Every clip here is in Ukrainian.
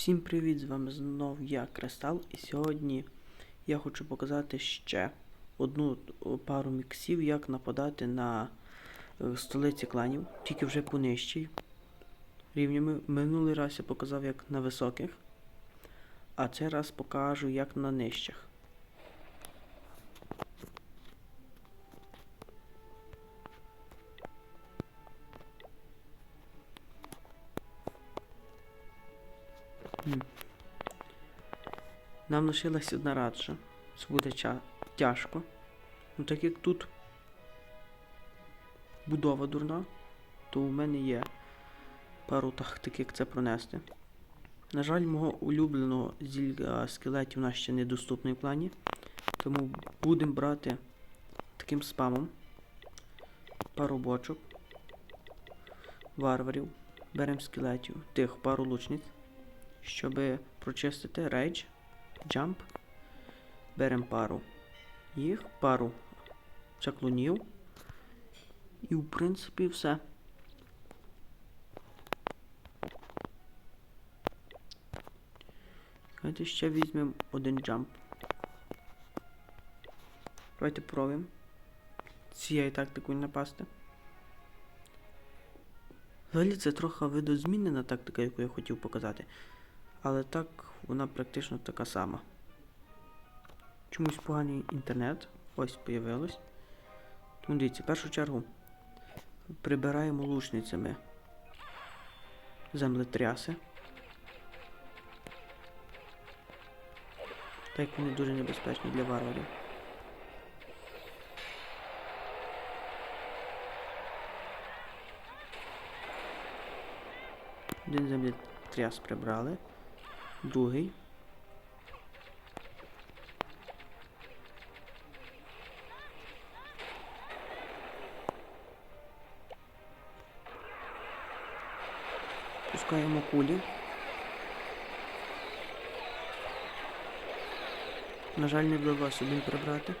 Всім привіт! З вами знов я Кристал, і сьогодні я хочу показати ще одну пару міксів, як нападати на е, столиці кланів, тільки вже по нижчій рівнями. Минулий раз я показав як на високих, а цей раз покажу як на нижчих. Нам лишилась одна раджа. Це буде тяжко. Ну так як тут будова дурна, то у мене є пару тактик, як це пронести. На жаль, мого улюбленого зільга скелетів у нас ще недоступний в плані. Тому будемо брати таким спамом пару бочок, варварів, беремо скелетів, тих пару лучниць щоб прочистити рейдж, джамп. Беремо пару їх, пару чаклунів. І в принципі все. Давайте ще візьмемо один джамп. Давайте пробуємо. Цією тактикою напасти. Взагалі це трохи видозмінена тактика, яку я хотів показати. Але так вона практично така сама. Чомусь поганий інтернет. Ось появилось. Тому дивіться, в першу чергу прибираємо лучницями землетряси. Так як вони дуже небезпечні для варварів. Один землетряс прибрали. Другий. Пускаємо кулі. На жаль, не вдалося один прибрати.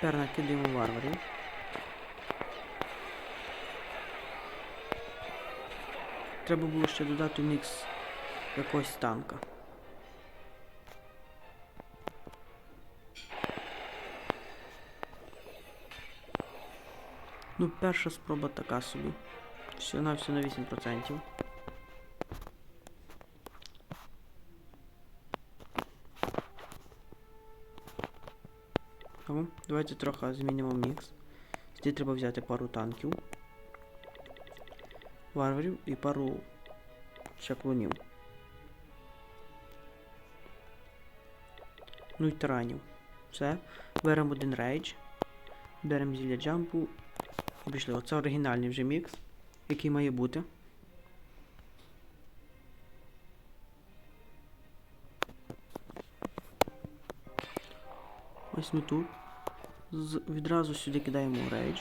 Тепер накидаємо варварів. Треба було ще додати мікс якогось танка. Ну, перша спроба така собі. Все на все на 8%. Тому давайте трохи змінимо мікс. Сюди треба взяти пару танків варварів і пару чаклунів. Ну і таранів. Все. Беремо один рейдж. Беремо зілля джампу. І пішли. Оце оригінальний вже мікс, який має бути. Ось ми тут. З- відразу сюди кидаємо рейдж.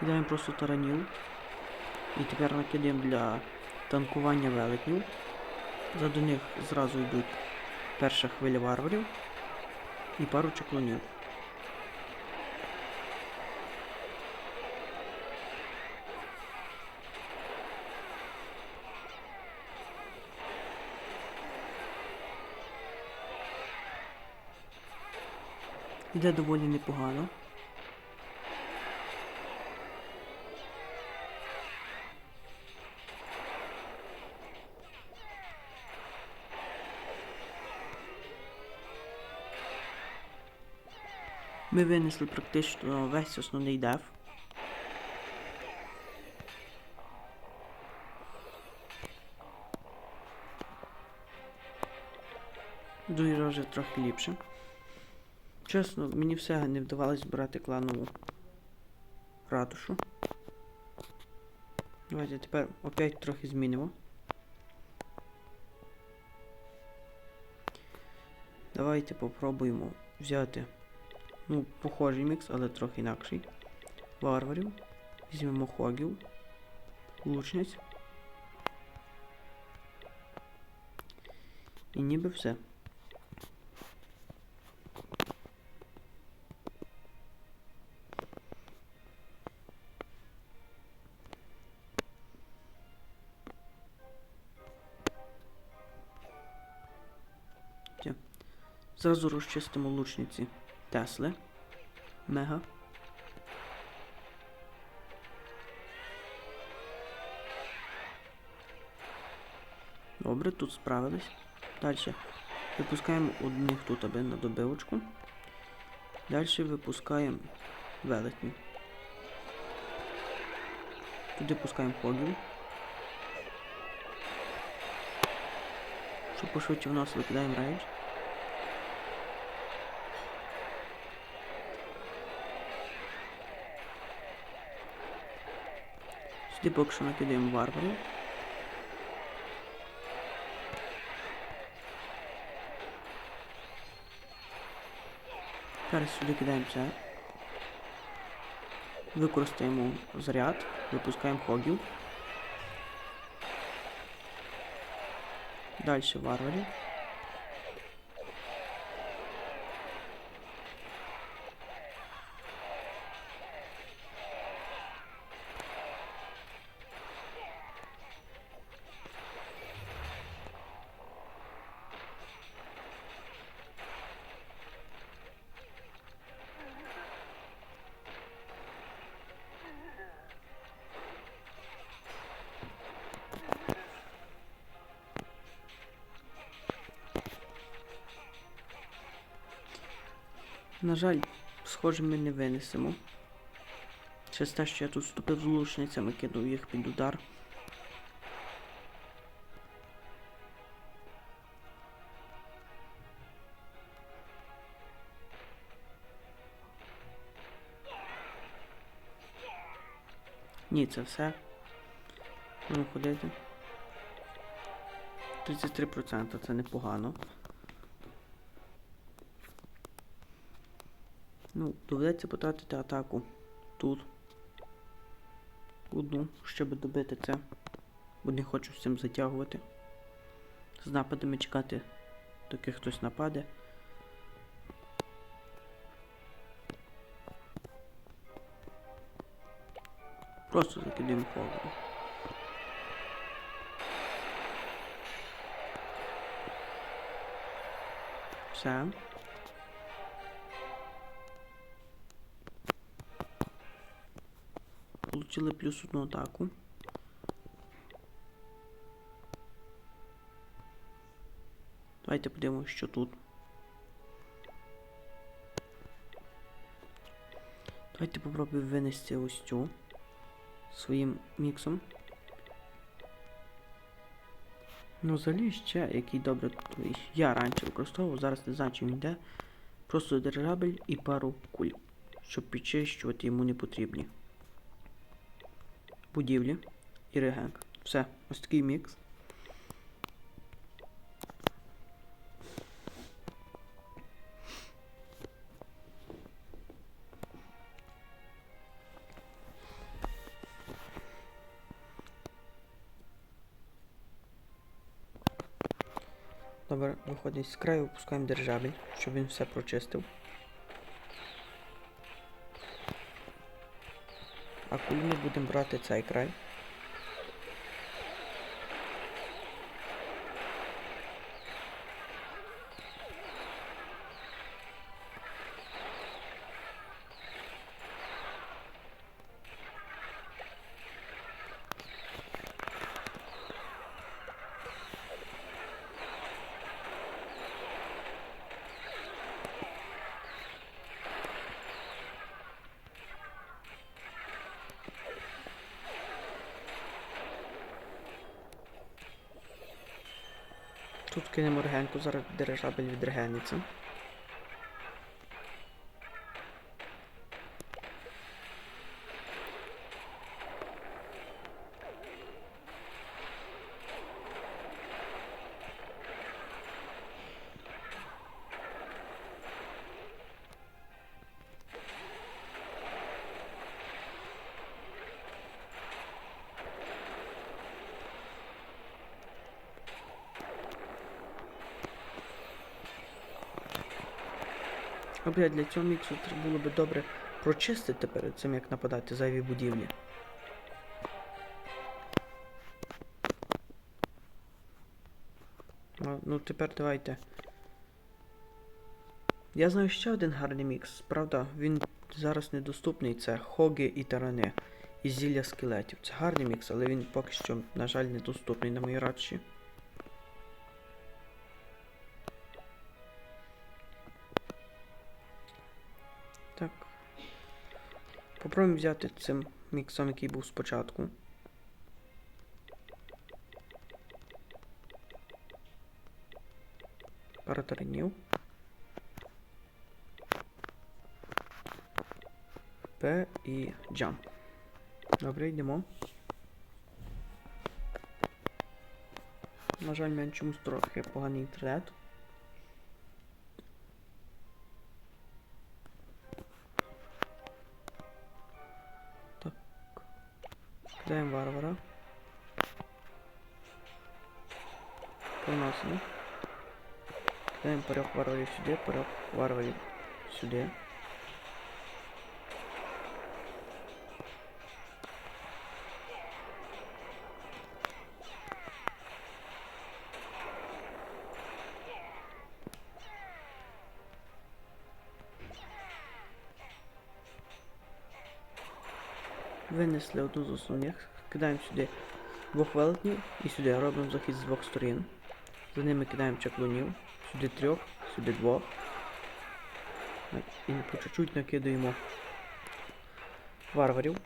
Кидаємо просто таранів. І тепер накидаємо для танкування велетнів. Заду них зразу йдуть перша хвиля варварів і пару чеклунів. Іде доволі непогано. Ми винесли практично весь основний деф. Другий вже трохи ліпше. Чесно, мені все не вдавалось збирати кланову ратушу. Давайте тепер опять трохи змінимо. Давайте попробуємо взяти Ну, похожий мікс, але трохи інакший. Варварів. Візьмемо хогів. Лучниць. І ніби все. Зразу розчистимо лучниці. Тесли. Мега. Добре, тут справились. Далі. Випускаємо одних тут аби на добивочку. Далі випускаємо велетні. Туди пускаємо хогів. Щоб пошвидше в нас викидаємо рейдж. Сюди поки що накидаємо варварів. Зараз сюди кидаємо це. Використаємо заряд, випускаємо хогів. Далі варварів. На жаль, схоже, ми не винесемо. Через те, що я тут вступив з лучницями, кинув їх під удар. Ні, це все. Можемо ходити. 33% це непогано. Ну, доведеться потратити атаку тут. Одну, щоб добити це. Бо не хочу з цим затягувати. З нападами чекати, доки хтось нападе. Просто закидаємо холоду. Все. Получили плюс одну атаку. Давайте подивимося, що тут. Давайте попробуємо винести ось цю своїм міксом. Ну, взагалі ще який добре я раніше використовував, зараз не знаю, чим йде. Просто дирижабель і пару куль, щоб підчищувати йому не потрібні будівлі і регенк. Все, ось такий мікс. Добре, виходить з краю, випускаємо державі, щоб він все прочистив. А коли ми будемо брати цей край? Тут кинемо регенку, зараз дирижабель відрегениться. Обля для цього міксу треба було би добре прочистити перед цим, як нападати зайві будівлі. Ну, ну тепер давайте. Я знаю ще один гарний мікс, правда, він зараз недоступний. Це Хоги і Тарани із зілля скелетів. Це гарний мікс, але він поки що, на жаль, недоступний на моїй радші. Так. Попробуємо взяти цим міксом, який був спочатку. Пара таринів. П і джамп. Добре, йдемо. На жаль, мене чомусь трохи поганий інтернет. Кидаємо варвара. Приносимо. Кидаємо парьох варварів сюди, парьох варварів сюди. Винесли одну з основних, кидаємо сюди двох велетнів і сюди робимо захід з двох сторін. За ними кидаємо чаклунів, сюди трьох, сюди двох. І по чуть-чуть накидаємо варварів.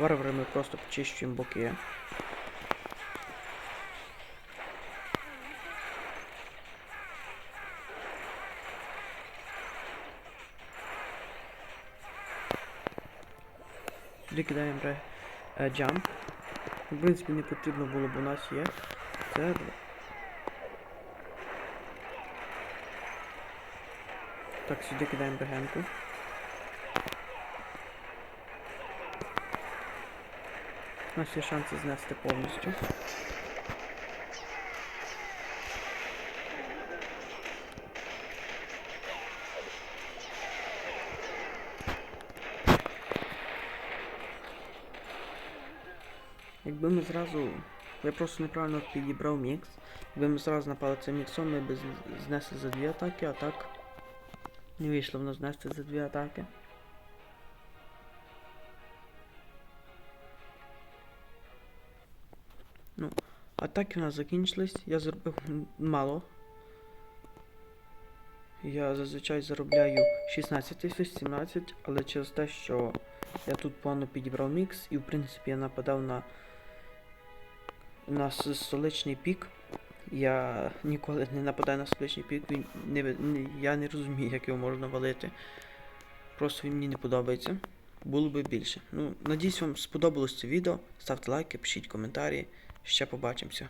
Варвари ми просто почищуємо боки. Кидаємо е, джамп. В принципі, не потрібно було, бо у нас є. Це. Так, сюди кидаємо регенку. У нас є шанси знести повністю. Якби ми зразу. Я просто неправильно підібрав мікс. Якби ми зразу напали цим міксом, ми б знесли за дві атаки, а так не вийшло в нас знести за дві атаки. Ну, атаки у нас закінчились. Я зробив мало. Я зазвичай заробляю 16 тисяч, 17, але через те, що я тут погано підібрав мікс і в принципі я нападав на на нас столичний пік. Я ніколи не нападаю на столичний пік, він не, не, я не розумію, як його можна валити. Просто він мені не подобається. Було би більше. Ну, надіюсь, вам сподобалось це відео. Ставте лайки, пишіть коментарі. Ще побачимося.